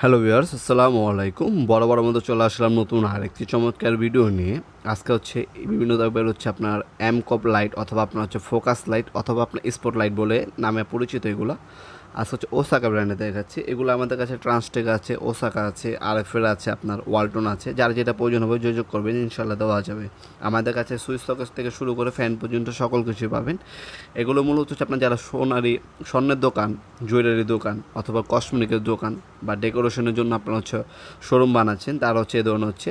Hello viewers আসসালামু আলাইকুম বড় বড় মতো চলে আসলাম নতুন আরেকটি চমৎকার ভিডিও নিয়ে। আজকে হচ্ছে বিভিন্ন টাইপের হচ্ছে আপনার এম কপ লাইট অথবা আপনার হচ্ছে ফোকাস লাইট অথবা আপনার স্পট লাইট বলে নামে পরিচিত এগুলো। আজকে হচ্ছে ওসাকা ব্র্যান্ডে দেখাচ্ছি। এগুলো আমাদের কাছে ট্রান্সটেক আছে ওসাকা আছে আরএফএল আছে, আপনার ওয়ালটন আছে। যার যেটা প্রয়োজন হবে যোগাযোগ করবেন ইনশাল্লাহ দেওয়া যাবে। আমাদের কাছে সুইচ সকেস থেকে শুরু করে ফ্যান পর্যন্ত সকল কিছু পাবেন। এগুলো মূলত হচ্ছে আপনার যারা সোনারি, স্বর্ণের দোকান জুয়েলারি দোকান অথবা কসমেটিকের দোকান বা ডেকোরেশনের জন্য আপনার হচ্ছে শোরুম বানাচ্ছেন, তার হচ্ছে এ ধরনের হচ্ছে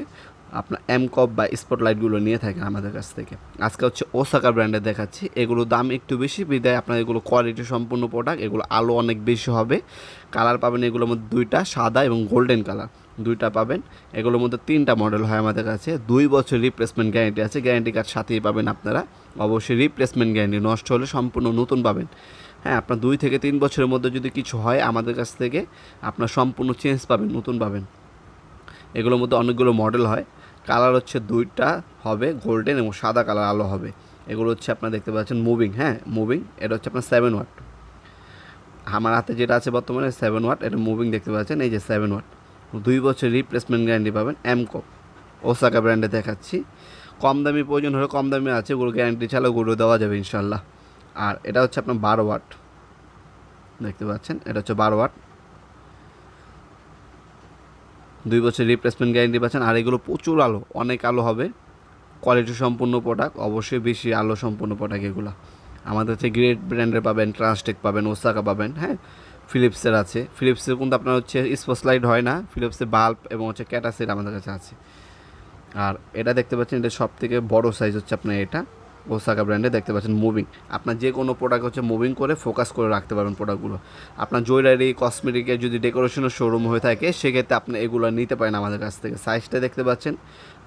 আপনার এম কপ বা স্পটলাইটগুলো নিয়ে থাকেন আমাদের কাছ থেকে। আজকে হচ্ছে ওসাকা ব্র্যান্ডের দেখাচ্ছি। এগুলো দাম একটু বেশি, বিদায় আপনার এগুলো কোয়ালিটি সম্পূর্ণ প্রোডাক্ট এগুলো আলো অনেক বেশি হবে। কালার পাবেন এগুলোর মধ্যে দুইটা, সাদা এবং গোল্ডেন কালার দুইটা পাবেন। এগুলোর মধ্যে তিনটা মডেল হয় আমাদের কাছে। দুই বছর রিপ্লেসমেন্ট গ্যারেন্টি আছে। গ্যারেন্টি কার্ড সাথেই পাবেন আপনারা। অবশ্যই রিপ্লেসমেন্ট গ্যারেন্টি নষ্ট হলে সম্পূর্ণ নতুন পাবেন। হ্যাঁ আপনার দুই থেকে তিন বছরের মধ্যে যদি কিছু হয় আমাদের কাছ থেকে, আপনার সম্পূর্ণ চেঞ্জ পাবেন, নতুন পাবেন। এগুলোর মধ্যে অনেকগুলো মডেল হয়। কালার হচ্ছে দুইটা হবে গোল্ডেন এবং সাদা কালার আলো হবে। এগুলো হচ্ছে আপনারা দেখতে পাচ্ছেন মুভিং হ্যাঁ মুভিং এটা হচ্ছে আপনার সেভেন ওয়াট আমার হাতে যেটা আছে বর্তমানে সেভেন ওয়াট এটা মুভিং দেখতে পাচ্ছেন, এই যে সেভেন ওয়াট দুই বছর রিপ্লেসমেন্ট গ্যারান্টি পাবেন এমকো ওসাকা ব্র্যান্ডে দেখাচ্ছি। কম দামি প্রয়োজন হলে কম দামি আছে, ওগুলো গ্যারান্টি ছাড়া ওগুলো দেওয়া যাবে ইনশাল্লাহ। আর এটা হচ্ছে আপনার বারো ওয়াট দেখতে পাচ্ছেন, এটা হচ্ছে বারো ওয়াট দুই বছর রিপ্লেসমেন্ট গ্যারেন্টি পাচ্ছেন। আর এগুলো প্রচুর আলো, অনেক আলো হবে। কোয়ালিটি সম্পূর্ণ প্রোডাক্ট অবশ্যই বেশি আলো সম্পূর্ণ প্রোডাক্ট এগুলো। আমাদের হচ্ছে গ্রেট ব্র্যান্ডের পাবেন ট্রান্সটেক পাবেন ওসাকা পাবেন হ্যাঁ? ফিলিপসের আছে। ফিলিপসের কিন্তু আপনার হচ্ছে স্পটলাইট হয় না। ফিলিপসের বাল্ব এবং হচ্ছে ক্যাটাসের আমাদের কাছে আছে। আর এটা দেখতে পাচ্ছেন, এটা সব থেকে বড়ো সাইজ হচ্ছে আপনার এটা। ওসাকা ব্র্যান্ডে দেখতে পাচ্ছেন মুভিং আপনার যে কোনো প্রোডাক্ট হচ্ছে মুভিং করে ফোকাস করে রাখতে পারবেন প্রোডাক্টগুলো আপনার জুয়েলারি কসমেটিকের যদি ডেকোরেশনের শোরুম হয়ে থাকে, সেক্ষেত্রে আপনি এগুলো নিতে পারেন আমাদের কাছ থেকে। সাইজটা দেখতে পাচ্ছেন,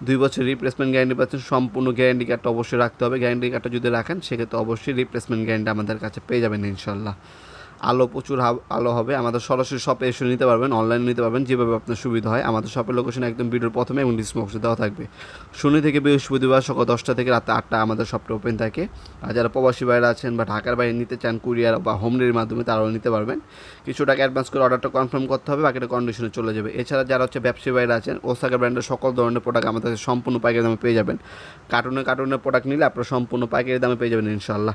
দুই বছর রিপ্লেসমেন্ট গ্যারান্টি পাচ্ছেন, সম্পূর্ণ গ্যারান্টি কার্ডটা অবশ্যই রাখতে হবে। গ্যারান্টি কার্ডটা যদি রাখেন, সেক্ষেত্রে অবশ্যই রিপ্লেসমেন্ট গ্যারান্টি আমাদের কাছে পেয়ে যাবেন ইনশাল্লাহ। আলো প্রচুর আলো হবে। আমাদের সরাসরি শপে এসে নিতে পারবেন অনলাইনে নিতে পারবেন, যেভাবে আপনার সুবিধা হয়। আমাদের শপের লোকেশন একদম ভিডিওর প্রথমে এবং ডিসক্রিপশনে দেওয়া থাকবে। শনি থেকে বৃহস্পতিবার সকাল দশটা থেকে রাত আটটা আমাদের শপটা ওপেন থাকে। আর যারা প্রবাসী বাইরে আছেন বা ঢাকার বাইরে নিতে চান কুরিয়ার বা হোম ডেলিভারির মাধ্যমে তারাও নিতে পারবেন। কিছু টাকা অ্যাডভান্স করে অর্ডারটা কনফার্ম করতে হবে, বাকিটা কন্ডিশনে চলে যাবে। এছাড়া যারা হচ্ছে ব্যবসায়ী বাইরে আছেন ওসাকা ব্র্যান্ডের সকল ধরনের প্রোডাক্ট আমাদের সম্পূর্ণ পাইকারি দামে পেয়ে যাবেন। কার্টুনে কার্টুনের প্রোডাক্ট নিলে আপনারা সম্পূর্ণ পাইকারি দামে পেয়ে যাবেন ইনশাল্লাহ